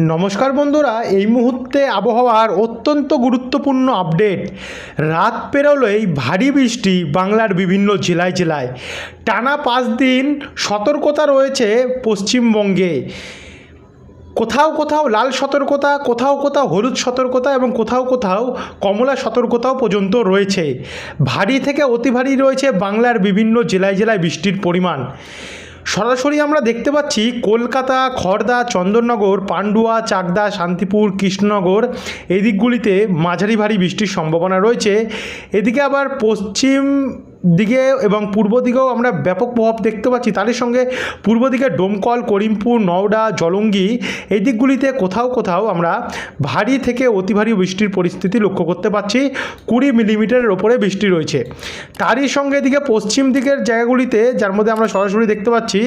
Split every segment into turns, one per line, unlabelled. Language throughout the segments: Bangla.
নমস্কার বন্ধুরা, এই মুহূর্তে আবহাওয়ার অত্যন্ত গুরুত্বপূর্ণ আপডেট। রাত পেরোলেই ভারী বৃষ্টি বাংলার বিভিন্ন জেলায় জেলায়। টানা পাঁচ দিন সতর্কতা রয়েছে পশ্চিমবঙ্গে। কোথাও কোথাও লাল সতর্কতা, কোথাও কোথাও হলুদ সতর্কতা এবং কোথাও কোথাও কমলা সতর্কতাও পর্যন্ত রয়েছে। ভারী থেকে অতি ভারী রয়েছে বাংলার বিভিন্ন জেলায় জেলায় বৃষ্টির পরিমাণ। সরাসরি আমরা দেখতে পাচ্ছি কলকাতা খড়দা চন্দননগর, পান্ডুয়া, চাকদা, শান্তিপুর, কৃষ্ণনগর এই দিকগুলিতে মাঝারি ভারী বৃষ্টির সম্ভাবনা রয়েছে। এদিকে আবার পশ্চিম দিকে এবং পূর্ব দিকেও আমরা ব্যাপক প্রভাব দেখতে পাচ্ছি। তাদের সঙ্গে পূর্ব দিকে ডোমকল, করিমপুর, নওডা, জলঙ্গি এই দিকগুলিতে কোথাও কোথাও আমরা ভারী থেকে অতি ভারী বৃষ্টির পরিস্থিতি লক্ষ্য করতে পারছি কুড়ি মিলিমিটারের ওপরে বৃষ্টি রয়েছে। তারই সঙ্গে এদিকে পশ্চিম দিকের জায়গাগুলিতে যার মধ্যে আমরা সরাসরি দেখতে পাচ্ছি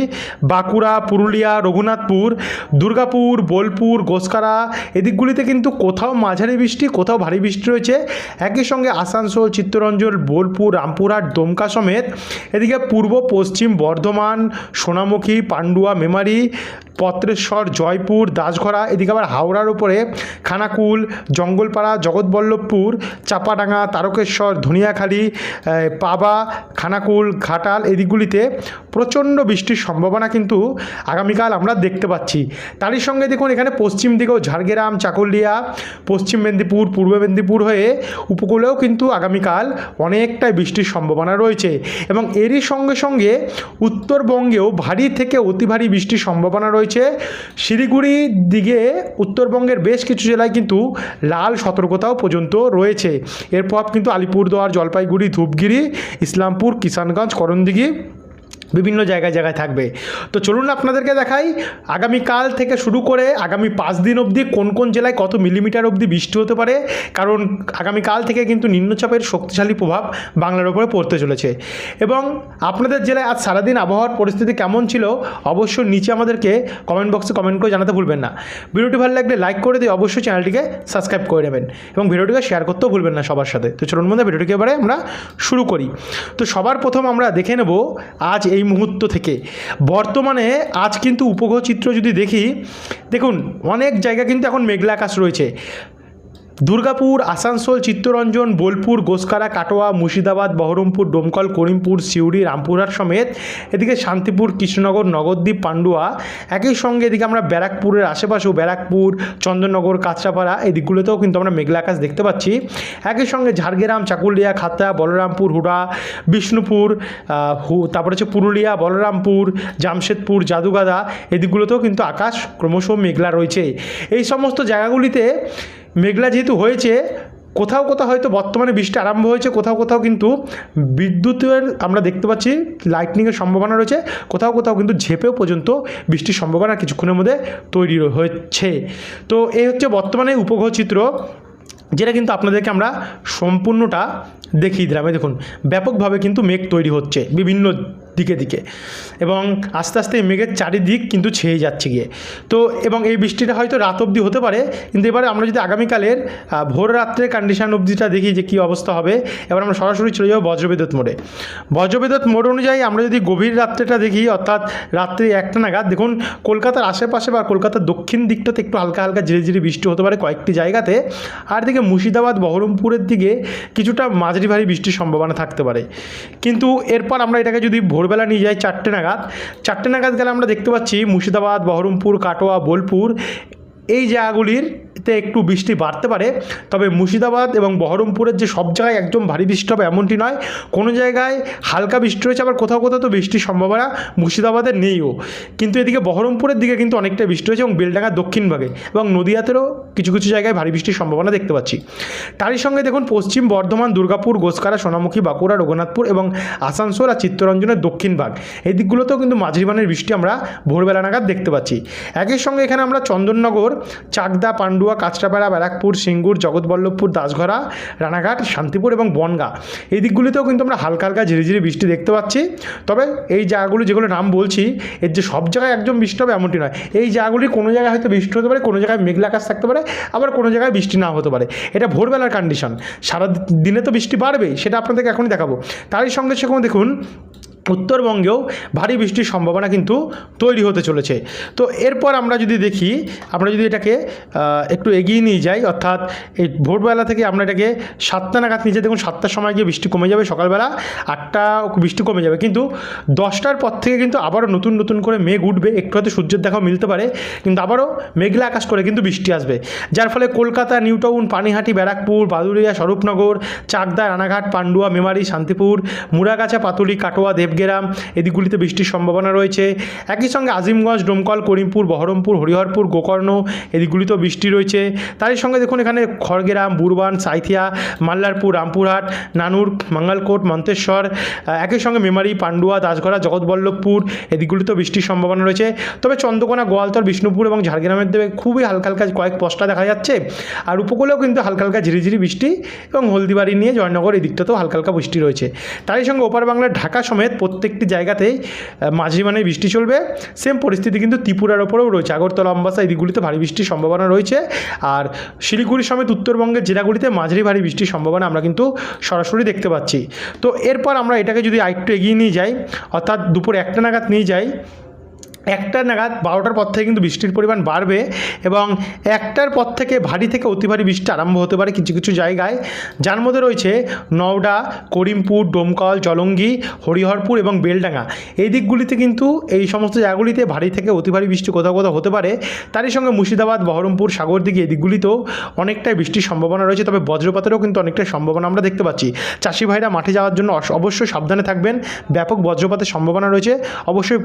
বাঁকুড়া, পুরুলিয়া, রঘুনাথপুর, দুর্গাপুর, বোলপুর গোসকারা এদিকগুলিতে কিন্তু কোথাও মাঝারি বৃষ্টি, কোথাও ভারী বৃষ্টি রয়েছে। একই সঙ্গে আসানসোল, চিত্তরঞ্জন, বোলপুর, রামপুরহাট দমকা সমেত। এদিকে পূর্ব, পশ্চিম, বর্ধমান, সোনামুখী, পান্ডুয়া, মেমারি, পত্রেশ্বর, জয়পুর দাসঘরা এদিকে আবার হাওড়ার উপরে খানাকুল, জঙ্গলপাড়া, জগৎবল্লভপুর, চাপাডাঙ্গা, তারকেশ্বর, ধনিয়াখালী পাবা, খানাকুল, ঘাটাল এদিকগুলিতে প্রচণ্ড বৃষ্টির সম্ভাবনা কিন্তু আগামীকাল আমরা দেখতে পাচ্ছি। তারই সঙ্গে দেখুন এখানে পশ্চিম দিকেও ঝাড়গ্রাম, চাকুলিয়া, পশ্চিম মেদিনীপুর, পূর্ব মেদিনীপুর হয়ে উপকূলেও কিন্তু আগামীকাল অনেকটাই বৃষ্টির সম্ভাবনা রয়েছে এবং এরই সঙ্গে সঙ্গে উত্তরবঙ্গেও ভারী থেকে অতি ভারী বৃষ্টির সম্ভাবনা রয়েছে। শিলিগুড়ির দিকে উত্তরবঙ্গের বেশ কিছু জেলায় কিন্তু লাল সতর্কতাও পর্যন্ত রয়েছে। এর প্রভাব কিন্তু আলিপুরদুয়ার, জলপাইগুড়ি, ধূপগিরি, ইসলামপুর, কিষানগঞ্জ, করণদিঘি বিভিন্ন জায়গায় জায়গায় থাকবে। তো চলুন আপনাদেরকে দেখাই, আগামীকাল থেকে শুরু করে আগামী পাঁচ দিন অবধি কোন কোন জেলায় কত মিলিমিটার অবধি বৃষ্টি হতে পারে, কারণ আগামীকাল থেকে কিন্তু নিম্নচাপের শক্তিশালী প্রভাব বাংলার উপরে পড়তে চলেছে। এবং আপনাদের জেলায় আজ সারাদিন আবহাওয়ার পরিস্থিতি কেমন ছিল, অবশ্যই নিচে আমাদেরকে কমেন্ট বক্সে কমেন্ট করে জানাতে ভুলবেন না। ভিডিওটি ভালো লাগলে লাইক করে দিয়ে অবশ্যই চ্যানেলটিকে সাবস্ক্রাইব করে নেবেন এবং ভিডিওটিকে শেয়ার করতেও ভুলবেন না সবার সাথে। তো চলুন মধ্যে ভিডিওটিকে এবারে আমরা শুরু করি। তো সবার প্রথম আমরা দেখে নেব, আজ এই মুহূর্ত থেকে। বর্তমানে আজ কিন্তু উপগ্রহ চিত্র যদি দেখি, দেখুন, অনেক জায়গা কিন্তু এখন মেঘলা আকাশ রয়েছে। দুর্গাপুর, আসানসোল, চিত্তরঞ্জন, বোলপুর গোসকারা কাটোয়া, মুর্শিদাবাদ, বহরমপুর, ডোমকল, করিমপুর, সিউড়ি, রামপুরহাট সমেত এদিকে শান্তিপুর, কৃষ্ণনগর, নগরদ্বীপ, পান্ডুয়া। একই সঙ্গে এদিকে আমরা ব্যারাকপুরের আশেপাশেও ব্যারাকপুর, চন্দননগর, কাঁচরাপাড়া এই দিকগুলোতেও কিন্তু আমরা মেঘলা আকাশ দেখতে পাচ্ছি। একই সঙ্গে ঝাড়গ্রাম, চাকুলিয়া, খাতা, বলরামপুর, হুড়া, বিষ্ণুপুর তারপরে হচ্ছে পুরুলিয়া, বলরামপুর, জামশেদপুর, জাদুগাদা এদিকগুলোতেও কিন্তু আকাশ ক্রমশ মেঘলা রয়েছে। এই সমস্ত জায়গাগুলিতে মেঘলা যেহেতু হয়েছে, কোথাও কোথাও হয়তো বর্তমানে বৃষ্টি আরম্ভ হয়েছে, কোথাও কোথাও কিন্তু বিদ্যুতের আমরা দেখতে পাচ্ছি লাইটনিংয়ের সম্ভাবনা রয়েছে, কোথাও কোথাও কিন্তু ঝেপেও পর্যন্ত বৃষ্টির সম্ভাবনা কিছুক্ষণের মধ্যে তৈরি হচ্ছে তো এই হচ্ছে বর্তমানে উপগ্রহ চিত্র, যেটা কিন্তু আপনাদেরকে আমরা সম্পূর্ণটা দেখিয়ে দিলাম। দেখুন, ব্যাপকভাবে কিন্তু মেঘ তৈরি হচ্ছে, বিভিন্ন দিকে দিকে। এবং আস্তে আস্তে মেঘের চারিদিক কিন্তু ছেয়ে যাচ্ছে গিয়ে। তো এবং এই বৃষ্টিটা হয়তো রাত অবধি হতে পারে, কিন্তু এবারে আমরা যদি আগামীকালের ভোর রাত্রের কন্ডিশন অবধিটা দেখি যে কী অবস্থা হবে, এবার আমরা সরাসরি চলে যাব বজ্রবিদ্যুৎ মোড়ে। বজ্রবিদ্যুৎ মোড় অনুযায়ী আমরা যদি গভীর রাত্রেটা দেখি, অর্থাৎ রাত্রি একটা নাগাদ, দেখুন কলকাতার আশেপাশে বা কলকাতার দক্ষিণ দিকটাতে একটু হালকা হালকা ঝিরি ঝিরি বৃষ্টি হতে পারে কয়েকটি জায়গাতে। আর দিকে মুর্শিদাবাদ, বহরমপুরের দিকে কিছুটা মাঝারি ভারী বৃষ্টির সম্ভাবনা থাকতে পারে। কিন্তু এরপর আমরা এটাকে যদি ভোরবেলা নিয়ে যাই চারটে নাগাদ। চারটে নাগাদ গেলে আমরা দেখতে পাচ্ছি মুর্শিদাবাদ, বহরমপুর, কাটোয়া, বোলপুর। এই জায়গাগুলিতে একটু বৃষ্টি বাড়তে পারে, তবে মুর্শিদাবাদ এবং বহরমপুরের যে সব জায়গায় একদম ভারী বৃষ্টি হবে এমনটি নয়। কোনো জায়গায় হালকা বৃষ্টি রয়েছে, আবার কোথাও কোথাও তো বৃষ্টির সম্ভাবনা মুর্শিদাবাদের নেইও। কিন্তু এদিকে বহরমপুরের দিকে কিন্তু অনেকটা বৃষ্টি হয়েছে এবং বেলডাঙ্গার দক্ষিণ ভাগে এবং নদিয়াতেও কিছু কিছু জায়গায় ভারী বৃষ্টির সম্ভাবনা দেখতে পাচ্ছি। তারই সঙ্গে দেখুন, পশ্চিম বর্ধমান, দুর্গাপুর, গোসকারা, সোনামুখী, বাঁকুড়া, রঘুনাথপুর এবং আসানসোল আর চিত্তরঞ্জনের দক্ষিণ ভাগ। এই দিকগুলোতেও কিন্তু মাঝারি মানের বৃষ্টি আমরা ভোরবেলা নাগাদ দেখতে পাচ্ছি। একই সঙ্গে এখানে আমরা চন্দননগর, চাকদা, পান্ডুয়া কাঁচরাপাড়া, ব্যারাকপুর, সিঙ্গুর, জগৎবল্লভপুর, দাসঘরা, রানাঘাট, শান্তিপুর এবং বনগা। এই দিকগুলিতেও কিন্তু আমরা হালকা হালকা ঝিরিঝিরি বৃষ্টি দেখতে পাচ্ছি। তবে এই জায়গাগুলো যেগুলো নাম বলছি, এর যে সব জায়গায় একদম বৃষ্টি হবে এমনটি নয়। এই জায়গাগুলি কোনো জায়গায় হয়তো বৃষ্টি হতে পারে, কোনো জায়গায় মেঘলা আকাশ থাকতে পারে, আবার কোনো জায়গায় বৃষ্টি না হতে পারে। এটা ভোরবেলার কন্ডিশন সারা দিনে তো বৃষ্টি বাড়বেই, সেটা আপনাদেরকে এখনই দেখাবো। তারই সঙ্গে সঙ্গে দেখুন উত্তরবঙ্গেও ভারী বৃষ্টির সম্ভাবনা কিন্তু তৈরি হতে চলেছে। তো এরপর আমরা যদি দেখি, আমরা যদি এটাকে একটু এগিয়ে নিয়ে যাই, অর্থাৎ এই ভোরবেলা থেকে আমরা এটাকে সাতটা নাগাদ নিয়ে যাই, দেখুন সাতটার সময় গিয়ে বৃষ্টি কমে যাবে সকালবেলা, আটটা বৃষ্টি কমে যাবে। কিন্তু দশটার পর থেকে কিন্তু আবারও নতুন নতুন করে মেঘ উঠবে, একটু হয়তো সূর্যের দেখাও মিলতে পারে, কিন্তু আবারও মেঘলা আকাশ করে কিন্তু বৃষ্টি আসবে। যার ফলে কলকাতা, নিউটাউন, পানিহাটি, ব্যারাকপুর বাদুড়িয়া স্বরূপনগর, চাকদা, রানাঘাট, পান্ডুয়া, মেমারি, শান্তিপুর মুরাগাছা পাতুলি, কাটোয়া দেবগেরাম এদিকগুলিতে বৃষ্টির সম্ভাবনা রয়েছে। একই সঙ্গে আজিমগঞ্জ, ডোমকল, করিমপুর, বহরমপুর, হরিহরপুর, গোকর্ণ এদিকগুলিতেও বৃষ্টি রয়েছে। তারই সঙ্গে দেখুন এখানে খড়গেরাম, বুরবান, সাইথিয়া, মাল্লারপুর, রামপুরহাট, নানুর, মঙ্গলকোট, মন্তেশ্বর একই সঙ্গে মেমারি, পান্ডুয়া দাসগড়া জগৎবল্লভপুর এদিকগুলিতেও বৃষ্টির সম্ভাবনা রয়েছে। তবে চন্দ্রকোনা, গোয়ালতর, বিষ্ণুপুর এবং ঝাড়গ্রামের দিকে খুবই হালকা হালকা কয়েক পশটা দেখা যাচ্ছে। আর উপকূলেও কিন্তু হালকা হালকা ঝিরিঝিরি বৃষ্টি এবং হলদিবাড়ি নিয়ে জয়নগর এই দিকটাতেও হালকা হালকা বৃষ্টি রয়েছে। তারই সঙ্গে ওপার বাংলার ঢাকা সমেত প্রত্যেকটি জায়গাতেই মাঝে মানে বৃষ্টি চলবে। সেম পরিস্থিতি কিন্তু ত্রিপুরার ওপরেও রয়েছে। আগরতলা, অম্বাসা এদিকগুলিতে ভারী বৃষ্টির সম্ভাবনা রয়েছে। আর শিলিগুড়ি সমেত উত্তরবঙ্গের জেলাগুলিতে মাঝারি ভারী বৃষ্টির সম্ভাবনা আমরা কিন্তু সরাসরি দেখতে পাচ্ছি। তো এরপর আমরা এটাকে যদি আরেকটু এগিয়ে নিয়ে যাই, অর্থাৎ দুপুর একটা নাগাদ নিয়ে যাই একটা নাগাদ বারোটার পর থেকে কিন্তু বৃষ্টির পরিমাণ বাড়বে এবং একটার পর থেকে ভারী থেকে অতি ভারী বৃষ্টি আরম্ভ হতে পারে কিছু কিছু জায়গায়। যার মধ্যে রয়েছে নওডা, করিমপুর, ডোমকল, জলঙ্গি, হরিহরপুর এবং বেলডাঙ্গা। এই দিকগুলিতে কিন্তু এই সমস্ত জায়গাগুলিতে ভারী থেকে অতি ভারী বৃষ্টি কোথাও কোথাও হতে পারে। তারই সঙ্গে মুর্শিদাবাদ, বহরমপুর সাগরদিঘি এই দিকগুলিতেও অনেকটাই বৃষ্টির সম্ভাবনা রয়েছে, তবে বজ্রপাতেরও কিন্তু অনেকটাই সম্ভাবনা আমরা দেখতে পাচ্ছি। চাষি ভাইরা মাঠে যাওয়ার জন্য অবশ্যই সাবধানে থাকবেন। ব্যাপক বজ্রপাতের সম্ভাবনা রয়েছে। অবশ্যই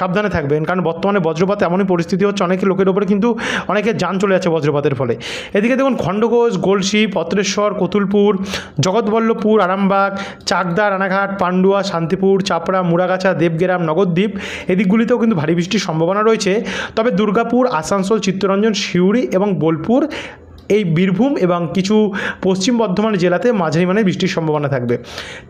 সাবধানে থাকবেন। কারণ বর্তমানে বজ্রপাত এমনই পরিস্থিতি হচ্ছে, অনেক লোকের ওপরে কিন্তু অনেকের যান চলে যাচ্ছে বজ্রপাতের ফলে। এদিকে দেখুন, খণ্ডঘোষ গোলসি পত্রেশ্বর কতুলপুর, জগৎবল্লভপুর, আরামবাগ, চাকদা, রানাঘাট, পান্ডুয়া, শান্তিপুর, চাপড়া মুরাগাছা দেবগেরাম, নগরদ্বীপ, এদিকগুলিতেও কিন্তু ভারী বৃষ্টির সম্ভাবনা রয়েছে। তবে দুর্গাপুর, আসানসোল, চিত্তরঞ্জন, সিউড়ি এবং বোলপুর এই বীরভূম এবং কিছু পশ্চিম বর্ধমান জেলাতে মাঝারি মানের বৃষ্টির সম্ভাবনা থাকবে।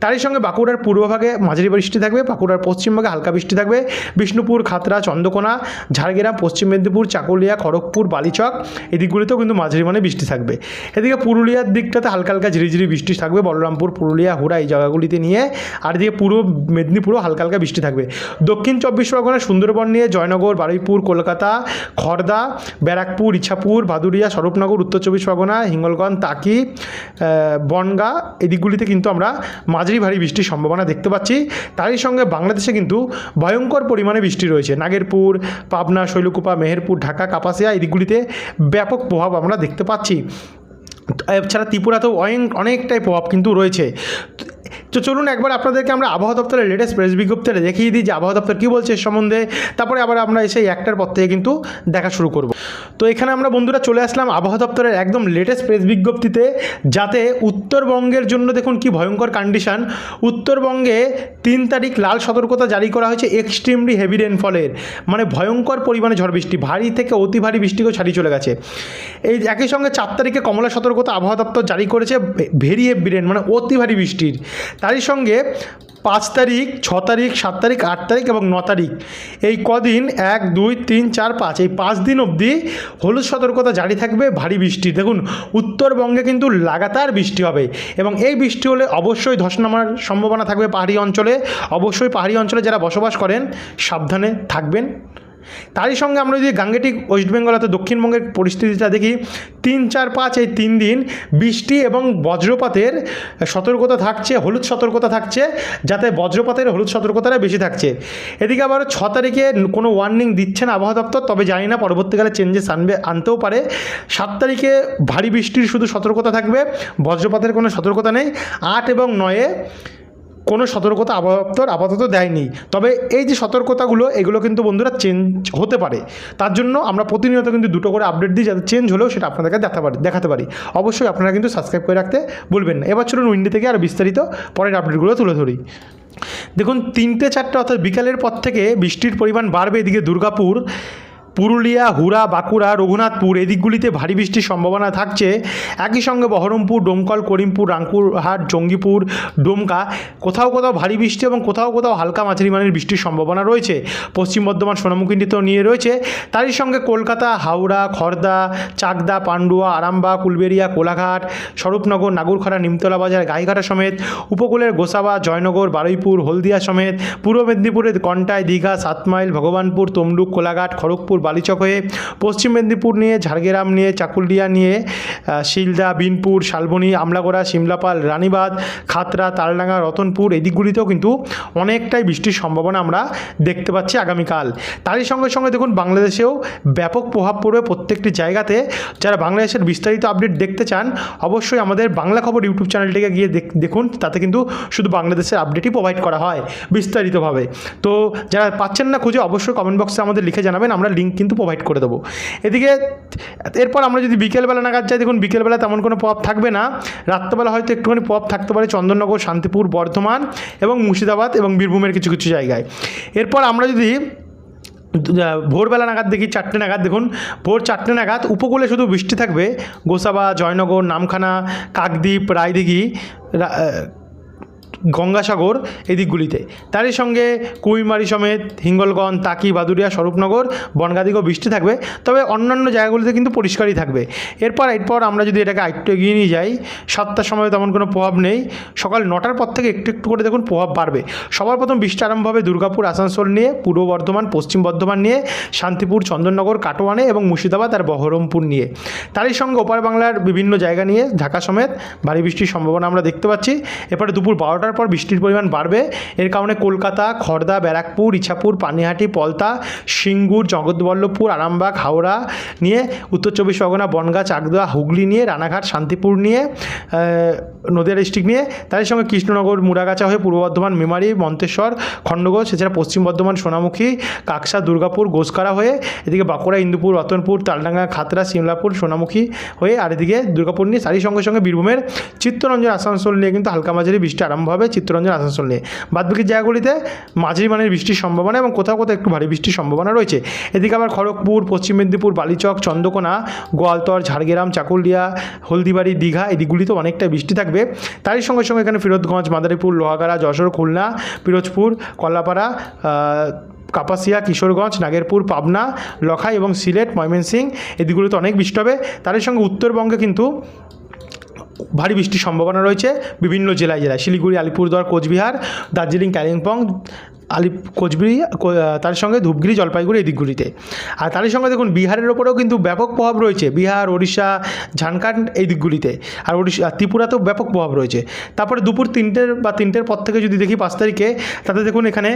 তারই সঙ্গে বাঁকুড়ার পূর্বভাগে মাঝারি বৃষ্টি থাকবে, বাঁকুড়ার পশ্চিমভাগে হালকা বৃষ্টি থাকবে। বিষ্ণুপুর খাতড়া চন্দ্রকোনা, ঝাড়গ্রাম, পশ্চিম মেদিনীপুর, চাকুলিয়া, খড়গপুর, বালিচক এই দিকগুলিতেও কিন্তু মাঝারি মানের বৃষ্টি থাকবে। এদিকে পুরুলিয়ার দিকটাতে হালকা হালকা ঝিরিঝিরি বৃষ্টি থাকবে, বলরামপুর, পুরুলিয়া, হুড়া এই জায়গাগুলিতে নিয়ে। আর এদিকে পূর্ব মেদিনীপুরও হালকা হালকা বৃষ্টি থাকবে। দক্ষিণ চব্বিশ পরগনা, সুন্দরবন নিয়ে জয়নগর, বারুইপুর, কলকাতা খড়দা ব্যারাকপুর, ইছাপুর, ভাদুরিয়া, স্বরূপনগর, উত্তর চব্বিশ পরগনা হিঙ্গলগঞ্জ, তাকি বনগা, এদিকগুলিতে কিন্তু আমরা মাঝারি ভারী বৃষ্টির সম্ভাবনা দেখতে পাচ্ছি। তারই সঙ্গে বাংলাদেশে কিন্তু ভয়ঙ্কর পরিমাণে বৃষ্টি রয়েছে। নাগেরপুর, পাবনা, শৈলকুপা, মেহেরপুর, ঢাকা, কাপাসিয়া এদিকগুলিতে ব্যাপক প্রভাব আমরা দেখতে পাচ্ছি। এছাড়া ত্রিপুরাতেও অনেক অনেকটাই প্রভাব কিন্তু রয়েছে। তো চলুন একবার আপনাদেরকে আমরা আবহাওয়া দপ্তরের লেটেস্ট প্রেস বিজ্ঞপ্তিটা দেখিয়ে দিই যে আবহাওয়া দপ্তর কী বলছে এর সম্বন্ধে। তারপরে আবার আমরা এসে একটার পর থেকে কিন্তু দেখা শুরু করব। তো এখানে আমরা বন্ধুরা চলে আসলাম আবহাওয়া দপ্তরের একদম লেটেস্ট প্রেস বিজ্ঞপ্তিতে, যাতে উত্তরবঙ্গের জন্য দেখুন কি ভয়ঙ্কর কন্ডিশন উত্তরবঙ্গে তিন তারিখ লাল সতর্কতা জারি করা হয়েছে এক্সট্রিমলি হেভি রেনফলের মানে ভয়ঙ্কর পরিমাণে ঝড় বৃষ্টি, ভারী থেকে অতি ভারী বৃষ্টিকেও ছাড়িয়ে চলে গেছে। এই একই সঙ্গে চার তারিখে কমলা সতর্কতা আবহাওয়া দপ্তর জারি করেছে ভেরি হেভি রেন মানে অতি ভারী বৃষ্টির। তারই সঙ্গে পাঁচ তারিখ, ছ তারিখ, সাত তারিখ, আট তারিখ এবং ন তারিখ। এই কদিন এক, দুই, তিন, চার, পাঁচ, এই পাঁচ দিন অবধি হলুদ সতর্কতা জারি থাকবে, ভারী বৃষ্টি। দেখুন, উত্তরবঙ্গে কিন্তু লাগাতার বৃষ্টি হবে এবং এই বৃষ্টি হলে অবশ্যই ধস নামার সম্ভাবনা থাকবে পাহাড়ি অঞ্চলে। অবশ্যই পাহাড়ি অঞ্চলে যারা বসবাস করেন, সাবধানে থাকবেন। তারই সঙ্গে আমরা যদি গাঙ্গেটিক ওয়েস্ট বেঙ্গল অর্থাৎ দক্ষিণবঙ্গের পরিস্থিতিটা দেখি, তিন চার পাঁচ এই তিন দিন বৃষ্টি এবং বজ্রপাতের সতর্কতা থাকছে, হলুদ সতর্কতা থাকছে, যাতে বজ্রপাতের হলুদ সতর্কতাটা বেশি থাকছে। এদিকে আবার ছ তারিখে কোনো ওয়ার্নিং দিচ্ছে না আবহাওয়া দপ্তর, তবে জানি না পরবর্তীকালে চেঞ্জেস আনবে, আনতেও পারে। সাত তারিখে ভারী বৃষ্টির শুধু সতর্কতা থাকবে, বজ্রপাতের কোনো সতর্কতা নেই। আট এবং নয়ে কোনো সতর্কতা আবহাওয়া আপাতত দেয়নি। তবে এই যে সতর্কতাগুলো, এগুলো কিন্তু বন্ধুরা চেঞ্জ হতে পারে। তার জন্য আমরা প্রতিনিয়ত কিন্তু দুটো করে আপডেট দিই যাতে চেঞ্জ হলেও সেটা আপনাদেরকে দেখাতে পারি দেখাতে পারি। অবশ্যই আপনারা কিন্তু সাবস্ক্রাইব করে রাখতে বলবেন না। এবার চলুন উইন্ডি থেকে আর বিস্তারিত পরের আপডেটগুলো তুলে ধরি। দেখুন, তিনটে চারটে অর্থাৎ বিকালের পর থেকে বৃষ্টির পরিমাণ বাড়বে এদিকে দুর্গাপুর। পুরুলিয়া হুরা বাঁকুড়া, রঘুনাথপুর এই দিকগুলিতে ভারী বৃষ্টির সম্ভাবনা থাকছে। একই সঙ্গে বহরমপুর, ডোমকল, করিমপুর, রাঙ্কুরহাট, জঙ্গিপুর, ডোমকা, কোথাও কোথাও ভারী বৃষ্টি এবং কোথাও কোথাও হালকা মাঝারি মানের বৃষ্টির সম্ভাবনা রয়েছে। পশ্চিম বর্ধমান সোনামুখীটিতেও নিয়ে রয়েছে। তারই সঙ্গে কলকাতা, হাওড়া, খর্দা, চাকদা, পান্ডুয়া আরামবাগ কুলবেড়িয়া কোলাঘাট, স্বরূপনগর নাগুরখরা নিমতলা বাজার, গাইঘাটা সমেত, উপকূলের গোসাবা, জয়নগর, বারুইপুর, হলদিয়া সমেত, পূর্ব মেদিনীপুরের কন্টায় দীঘা, সাতমাইল, ভগবানপুর, তমলুক, কোলাঘাট, খড়গপুর বালিচক হয়ে পশ্চিম মেদিনীপুর নিয়ে, ঝাড়গ্রাম নিয়ে, চাকুলিয়া নিয়ে শিলদা, বিনপুর, শালবনী, আমলাগোড়া, সিমলাপাল, রানীবাঁধ খাতরা তালডাঙ্গা, রতনপুর এই দিকগুলিতেও কিন্তু অনেকটাই বৃষ্টির সম্ভাবনা আমরা দেখতে পাচ্ছি আগামীকাল। তারই সঙ্গে সঙ্গে দেখুন বাংলাদেশেও ব্যাপক প্রভাব পড়বে প্রত্যেকটি জায়গাতে। যারা বাংলাদেশের বিস্তারিত আপডেট দেখতে চান, অবশ্যই আমাদের বাংলা খবর ইউটিউব চ্যানেলটিকে গিয়ে দেখ- দেখুন, তাতে কিন্তু শুধু বাংলাদেশের আপডেটই প্রোভাইড করা হয় বিস্তারিতভাবে। তো যারা পাচ্ছেন না খুঁজে, অবশ্যই কমেন্ট বক্সে আমাদের লিখে জানাবেন, আমরা লিঙ্ক কিন্তু প্রোভাইড করে দেবো। এদিকে, এরপর আমরা যদি বিকেলবেলা নাগাদ যাই, দেখুন বিকেলবেলা তেমন কোনো প্রভাব থাকবে না। রাত্রেবেলা হয়তো একটুখানি প্রভাব থাকতে পারে চন্দননগর, শান্তিপুর, বর্ধমান এবং মুর্শিদাবাদ এবং বীরভূমের কিছু কিছু জায়গায়। এরপর আমরা যদি ভোরবেলা নাগাদ দেখি, চারটে নাগাদ, দেখুন, ভোর চারটে নাগাদ উপকূলে শুধু বৃষ্টি থাকবে। গোসাবা, জয়নগর, নামখানা, কাকদ্বীপ, রায়দিঘি গঙ্গাসাগর এই দিকগুলিতে। তারই সঙ্গে কুইমারি সমেত হিঙ্গলগঞ্জ, তাকি বাদুরিয়া স্বরূপনগর বনগাদিকেও বৃষ্টি থাকবে, তবে অন্যান্য জায়গাগুলিতে কিন্তু পরিষ্কারই থাকবে। এরপর এরপর আমরা যদি এটাকে আরেকটু এগিয়ে নিয়ে যাই, সাতটার সময় তেমন কোনো প্রভাব নেই। সকাল নটার পর থেকে একটু একটু করে দেখুন প্রভাব বাড়বে। সবার প্রথম বৃষ্টি আরম্ভ হবে দুর্গাপুর, আসানসোল নিয়ে, পূর্ব বর্ধমান, পশ্চিম বর্ধমান নিয়ে, শান্তিপুর, চন্দননগর, কাটোয়ানে এবং মুর্শিদাবাদ আর বহরমপুর নিয়ে। তারই সঙ্গে ওপার বাংলার বিভিন্ন জায়গা নিয়ে, ঢাকা সমেত ভারী বৃষ্টির সম্ভাবনা আমরা দেখতে পাচ্ছি। এরপরে দুপুর বারোটার পর বৃষ্টির পরিমাণ বাড়বে। এর কারণে কলকাতা খড়দা ব্যারাকপুর, ইছাপুর, পানিহাটি, পলতা, সিঙ্গুর, জগৎবল্লভপুর, আরামবাগ, হাওড়া নিয়ে উত্তর চব্বিশ পরগনা, বনগাঁ, চাকদা, হুগলি নিয়ে, রানাঘাট, শান্তিপুর নিয়ে নদিয়া ডিস্ট্রিক্ট নিয়ে তার সঙ্গে কৃষ্ণনগর মুরাগাছা হয়ে পূর্ব বর্ধমান, মেমারি, মন্তেশ্বর খণ্ডগোজ এছাড়া পশ্চিম বর্ধমান, সোনামুখী, কাকসা, দুর্গাপুর, গোসকারা হয়ে এদিকে বাঁকুড়া, ইন্দুপুর, রতনপুর, তালডাঙ্গা খাতড়া সিমলাপুর, সোনামুখী হয়ে আর এদিকে দুর্গাপুর নিয়ে, তারই সঙ্গে সঙ্গে বীরভূমের চিত্তরঞ্জন, আসানসোল নিয়ে কিন্তু হালকা মাঝারি বৃষ্টি আরম্ভ হবে। চিত্তরঞ্জন আসানসোল নিয়ে। বাদবাকি জায়গাগুলিতে মাঝারি মানের বৃষ্টির সম্ভাবনা এবং কোথাও কোথাও একটু ভারী বৃষ্টির সম্ভাবনা রয়েছে। এদিকে আবার খড়গপুর পশ্চিম মেদিনীপুর বালিচক চন্দ্রকোনা গোয়ালতর ঝাড়গ্রাম চাকুলিয়া হলদিবাড়ি দীঘা এই দিকগুলিতেও অনেকটা বৃষ্টি থাকবে। তারই সঙ্গে সঙ্গে এখানে ফিরোজগঞ্জ মাদারীপুর লোহাগাড়া যশোর খুলনা পিরোজপুর কল্লাপাড়া আহ, কাপাসিয়া কিশোরগঞ্জ নাগেরপুর পাবনা লখাই এবং সিলেট ময়মনসিংহ এদিকগুলোতে অনেক বৃষ্টি হবে। তারই সঙ্গে উত্তরবঙ্গে কিন্তু ভারী বৃষ্টির সম্ভাবনা রয়েছে বিভিন্ন জেলায় জেলায়। শিলিগুড়ি আলিপুরদুয়ার কোচবিহার দার্জিলিং কালিম্পং আলি কোচবিহারি তার সঙ্গে ধূপগিরি জলপাইগুড়ি এই দিকগুলিতে। আর তারই সঙ্গে দেখুন, বিহারের ওপরেও কিন্তু ব্যাপক প্রভাব রয়েছে। বিহার, ওড়িশা, ঝাড়খণ্ড এই দিকগুলিতে। আর ওড়িশা ত্রিপুরাতেও ব্যাপক প্রভাব রয়েছে। তারপরে দুপুর তিনটের বা তিনটের পর থেকে যদি দেখি পাঁচ তারিখে, তাতে দেখুন এখানে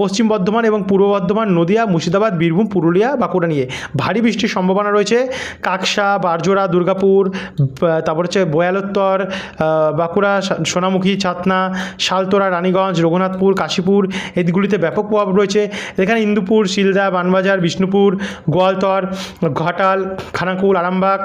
পশ্চিম বর্ধমান এবং পূর্ব বর্ধমান, নদিয়া, মুর্শিদাবাদ, বীরভূম, পুরুলিয়া, বাঁকুড়া নিয়ে ভারী বৃষ্টির সম্ভাবনা রয়েছে। কাকসা, বারজোড়া, দুর্গাপুর তারপর হচ্ছে বয়ালোত্তর বাঁকুড়া সোনামুখী ছাতনা শালতোরা, রানীগঞ্জ, রঘুনাথপুর, কাশীপুর এই দিকগুলিতে ব্যাপক প্রভাব রয়েছে। এখানে ইন্দুপুর, শিলদা, বানবাজার, বিষ্ণুপুর, গোয়ালতর, ঘাটাল, খানাকুল, আরামবাগ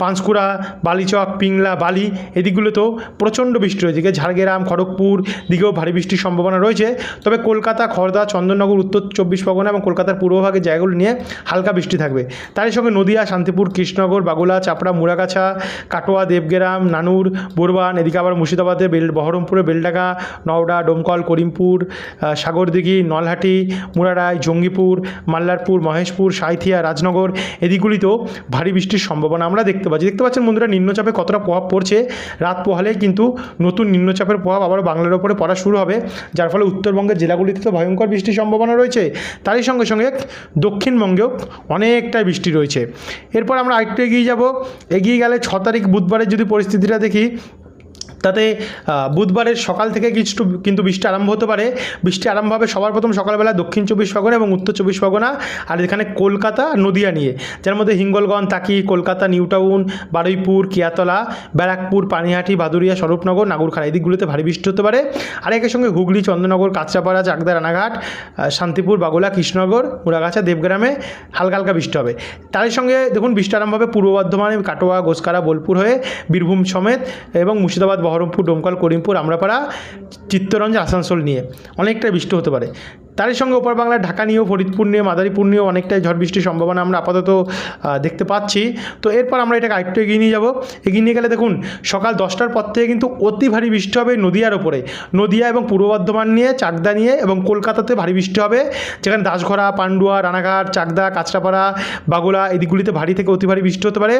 পাঁশকুড়া, বালিচক, পিংলা, বালি এদিকগুলোতেও প্রচণ্ড বৃষ্টি রয়েছে। এদিকে ঝাড়গ্রাম, খড়গপুর দিকেও ভারী বৃষ্টির সম্ভাবনা রয়েছে। তবে কলকাতা খড়দা চন্দননগর, উত্তর চব্বিশ পরগনা এবং কলকাতার পূর্বভাগের জায়গাগুলো নিয়ে হালকা বৃষ্টি থাকবে। তারই সঙ্গে নদিয়া, শান্তিপুর, কৃষ্ণনগর, বাগুলা, চাপড়া মুরাগাছা কাটোয়া, দেবগ্রাম, নানুর বোরবান এদিকে আবার মুর্শিদাবাদে, বেল বহরমপুরে, বেলডাঙ্গা, নওডা, ডোমকল, করিমপুর সাগরদিঘি, নলহাটি, মুরারাই, জঙ্গিপুর, মাল্লারপুর, মহেশপুর, সাঁইথিয়া, রাজনগর এদিকগুলিতেও ভারী বৃষ্টির সম্ভাবনা আমরা দেখতে পাচ্ছি। দেখতে পাচ্ছেন বন্ধুরা, নিম্নচাপে কতটা প্রভাব পড়ছে? রাত পোহালেই কিন্তু নতুন নিম্নচাপের প্রভাব আবার বাংলার ওপরে পড়া শুরু হবে। যার ফলে উত্তরবঙ্গের জেলাগুলিতে তো ভয়ঙ্কর বৃষ্টির সম্ভাবনা রয়েছে। তারই সঙ্গে সঙ্গে দক্ষিণবঙ্গেও অনেকটাই বৃষ্টি রয়েছে। এরপর আমরা আরেকটু এগিয়ে যাব। এগিয়ে গেলে ছ তারিখ বুধবারের যদি পরিস্থিতিটা দেখি তাতে বুধবারের সকাল থেকে কিছু, কিন্তু বৃষ্টি আরম্ভ হতে পারে। বৃষ্টি আরম্ভ হবে সবার প্রথম সকালবেলা দক্ষিণ চব্বিশ পরগনা এবং উত্তর চব্বিশ পরগনা, আর এখানে কলকাতা, নদিয়া নিয়ে। যার মধ্যে হিঙ্গলগঞ্জ, তাকি, কলকাতা নিউ টাউন বারুইপুর, কিয়াতলা, ব্যারাকপুর, পানিহাটি, ভাদুরিয়া, স্বরূপনগর, নাগরখানা, এই দিকগুলোতে ভারী বৃষ্টি হতে পারে। আর একের সঙ্গে হুগলি, চন্দ্রনগর, কাঁচরাপাড়া, চাকদা, রানাঘাট শান্তিপুর, বাগুলা, কৃষ্ণনগর মুরাগাছা দেবগ্রামে হালকা হালকা বৃষ্টি হবে। তারই সঙ্গে দেখুন বৃষ্টি আরম্ভ হবে পূর্ব বর্ধমানে কাটোয়া, গোসকারা, বোলপুর হয়ে বীরভূম সমেত এবং মুর্শিদাবাদ বহরমপুর ডোমকল করিমপুর আমরাপাড়া চিত্তরঞ্জ আসানসোল নিয়ে। অনেকটা বৃষ্টি হতে পারে। তারই সঙ্গে ওপর বাংলার ঢাকা নিয়েও ফরিদপুর নিয়ে মাদারীপুর নিয়েও অনেকটাই ঝড় বৃষ্টির সম্ভাবনা আমরা আপাতত দেখতে পাচ্ছি। তো এরপর আমরা এটাকে আরেকটু এগিয়ে নিয়ে যাব। এগিয়ে নিয়ে গেলে দেখুন, সকাল দশটার পর থেকে কিন্তু অতি ভারী বৃষ্টি হবে নদিয়ার ওপরে। নদিয়া এবং পূর্ব বর্ধমান নিয়ে, চাকদা নিয়ে এবং কলকাতাতে ভারী বৃষ্টি হবে। যেখানে দাসঘরা, পান্ডুয়া, রানাঘাট, চাকদা, কাঁচরাপাড়া, বাগুলা এদিকগুলিতে ভারী থেকে অতি ভারী বৃষ্টি হতে পারে।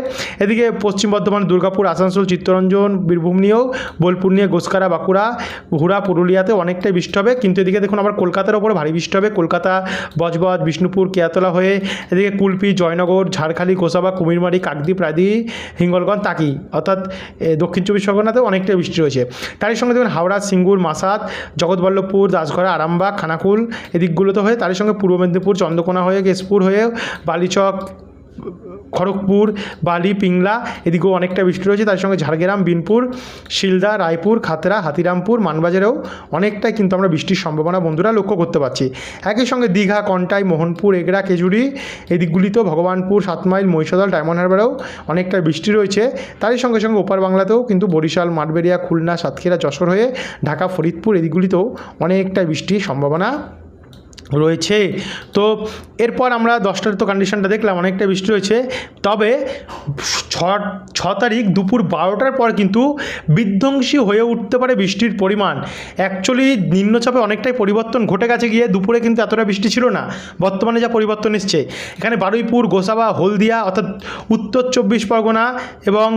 এদিকে পশ্চিম বর্ধমান, দুর্গাপুর, আসানসোল, চিত্তরঞ্জন, বীরভূম নিয়েও, বোলপুর নিয়ে গোসকারা বাঁকুড়া, হুড়া, পুরুলিয়াতে অনেকটাই বৃষ্টি হবে। কিন্তু এদিকে দেখুন, আবার কলকাতার ওপরে ভারী বৃষ্টি হবে। কলকাতা, বজবজ, বিষ্ণুপুর, কেয়াতলা হয়ে এদিকে কুলপি, জয়নগর, ঝাড়খালি কোসাবা কুমিরমারি, কাকদ্বীপ প্রাদি হিঙ্গলগঞ্জ তাকি অর্থাৎ দক্ষিণ চব্বিশ পরগনাতেও অনেকটাই বৃষ্টি রয়েছে তারই সঙ্গে দেখবেন হাওড়া, সিঙ্গুর, মাসাদ, জগৎবল্লভপুর, দাসঘরা, আরামবাগ, খানাকুল এদিকগুলোতে হয়ে তারই সঙ্গে পূর্ব মেদিনীপুর, চন্দ্রকোনা হয়ে কেশপুর হয়ে বালিচক খড়গপুর, বালি, পিংলা, এদিকেও অনেকটা বৃষ্টি রয়েছে। তার সঙ্গে ঝাড়গ্রাম, বিনপুর, শিলদা, রায়পুর, খাতরা, হাতিরামপুর, মানবাজারেও অনেকটাই কিন্তু আমরা বৃষ্টির সম্ভাবনা। বন্ধুরা, লক্ষ্য করতে পারছি। একই সঙ্গে দীঘা, কন্টাই, মোহনপুর এগরা কেজুরি এই দিকগুলিতেও ভগবানপুর সাতমাইল মহিষাদল, ডায়মন্ড হারবারেও অনেকটা বৃষ্টি রয়েছে। তারই সঙ্গে সঙ্গে ওপার বাংলাতেও কিন্তু বরিশাল মাঠবেড়িয়া খুলনা, সাতক্ষীরা, যশোর হয়ে ঢাকা, ফরিদপুর, এদিকগুলিতেও অনেকটা বৃষ্টির সম্ভাবনা। রয়েছে। তো এরপর আমরা দশটার তো কন্ডিশনটা দেখলাম, অনেকটা বৃষ্টি রয়েছে তবে ছ ছ তারিখ দুপুর বারোটার পর কিন্তু বিধ্বংসী হয়ে উঠতে পারে বৃষ্টির পরিমাণ। অ্যাকচুয়ালি নিম্নচাপে অনেকটাই পরিবর্তন ঘটে গেছে গিয়ে, দুপুরে কিন্তু এতটা বৃষ্টি ছিল না। বর্তমানে যা পরিবর্তন এসছে। এখানে বারুইপুর, গোসাবা, হলদিয়া, অর্থাৎ উত্তর চব্বিশ পরগনা এবং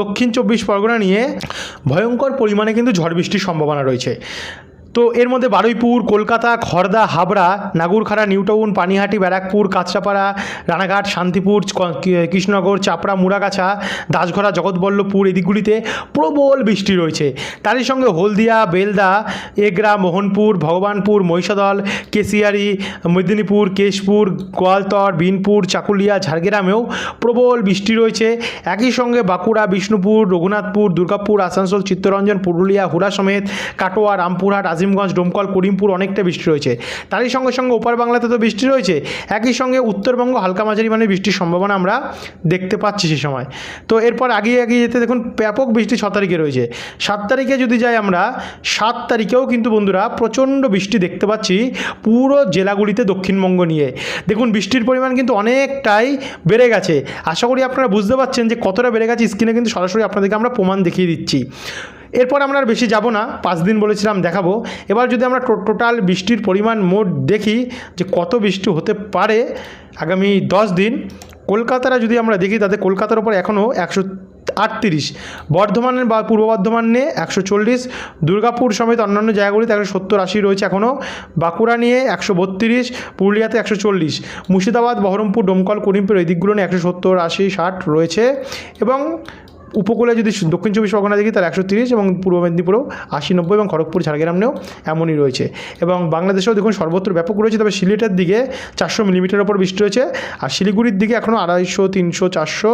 দক্ষিণ চব্বিশ পরগনা নিয়ে ভয়ঙ্কর পরিমাণে কিন্তু ঝড় বৃষ্টির সম্ভাবনা রয়েছে। তো এর মধ্যে বারুইপুর, কলকাতা খড়দা হাবড়া, নাগুরখাড়া, নিউটাউন, পানিহাটি, ব্যারাকপুর, কাঁচরাপাড়া, রানাঘাট, শান্তিপুর কৃষ্ণনগর, চাপড়া, মুড়াগাছা দাসঘরা জগৎবল্লভপুর এদিকগুলিতে প্রবল বৃষ্টি রয়েছে। তারই সঙ্গে হলদিয়া, বেলদা, এগরা, মোহনপুর, ভগবানপুর, মহিষাদল, কেশিয়ারি, মেদিনীপুর, কেশপুর, গোয়ালতর, বিনপুর, চাকুলিয়া, ঝাড়গ্রামেও প্রবল বৃষ্টি রয়েছে। একই সঙ্গে বাঁকুড়া, বিষ্ণুপুর, রঘুনাথপুর, দুর্গাপুর, আসানসোল, চিত্তরঞ্জন, পুরুলিয়া, হুড়া সমেত কাটোয়া, রামপুরহাট আজিমগঞ্জ ডোমকল, করিমপুর অনেকটা বৃষ্টি রয়েছে। তারই সঙ্গে সঙ্গে ওপার বাংলাতে তো বৃষ্টি রয়েছে। একই সঙ্গে উত্তরবঙ্গ, হালকা মাঝারি মানে বৃষ্টির সম্ভাবনা আমরা দেখতে পাচ্ছি সে সময়। তো এরপর আগিয়ে এগিয়ে যেতে দেখুন, ব্যাপক বৃষ্টি ছ তারিখে রয়েছে। সাত তারিখে যদি যাই আমরা, সাত তারিখেও কিন্তু বন্ধুরা প্রচণ্ড বৃষ্টি দেখতে পাচ্ছি পুরো জেলাগুলিতে দক্ষিণবঙ্গ নিয়ে। দেখুন, বৃষ্টির পরিমাণ কিন্তু অনেকটাই বেড়ে গেছে। আশা করি আপনারা বুঝতে পারছেন যে কতটা বেড়ে গেছে। স্ক্রিনে কিন্তু সরাসরি আপনাদেরকে আমরা প্রমাণ দেখিয়ে দিচ্ছি। এরপর আমরা আর বেশি যাব না, পাঁচ দিন বলেছিলাম দেখাবো। এবার যদি আমরা টোটাল বৃষ্টির পরিমাণ মোট দেখি যে কত বৃষ্টি হতে পারে আগামী দশ দিন, কলকাতারা যদি আমরা দেখি তাতে কলকাতার ওপর এখনও একশো আটত্রিশ, বর্ধমানের বা পূর্ব বর্ধমান নিয়ে একশো চল্লিশ, দুর্গাপুর সমেত অন্যান্য জায়গাগুলিতে একশো সত্তর আশি রয়েছে এখনও, বাঁকুড়া নিয়ে একশো বত্রিশ, পুরুলিয়াতে একশো চল্লিশ, মুর্শিদাবাদ, বহরমপুর, ডোমকল, করিমপুর, এই দিকগুলো নিয়ে একশো সত্তর আশি, ষাট রয়েছে এবং উপকূলে যদি দক্ষিণ চব্বিশ পরগনা দেখি তার একশো তিরিশ এবং পূর্ব মেদিনীপুরেও আশি নব্বই এবং খড়গপুর ঝাড়গ্রামেও এমনই রয়েছে। এবং বাংলাদেশেও দেখুন সর্বত্র ব্যাপক রয়েছে, তবে সিলেটের দিকে চারশো মিলিমিটার ওপর বৃষ্টি রয়েছে আর শিলিগুড়ির দিকে এখনও আড়াইশো, তিনশো, চারশো,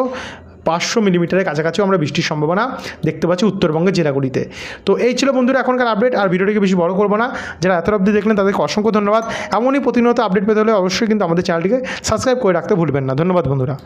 পাঁচশো মিলিমিটারের কাছাকাছিও আমরা বৃষ্টির সম্ভাবনা দেখতে পাচ্ছি উত্তরবঙ্গের জেলাগুলিতে। তো এই ছিল বন্ধুরা এখনকার আপডেট আর ভিডিওটিকে বেশি বড় করব না। যারা এত অবধি দেখলেন, তাদেরকে অসংখ্য ধন্যবাদ। এমনই প্রতিনিয়ত আপডেট পেতে হলে অবশ্যই কিন্তু আমাদের চ্যানেলটিকে সাবস্ক্রাইব করে রাখতে ভুলবেন না। ধন্যবাদ বন্ধুরা।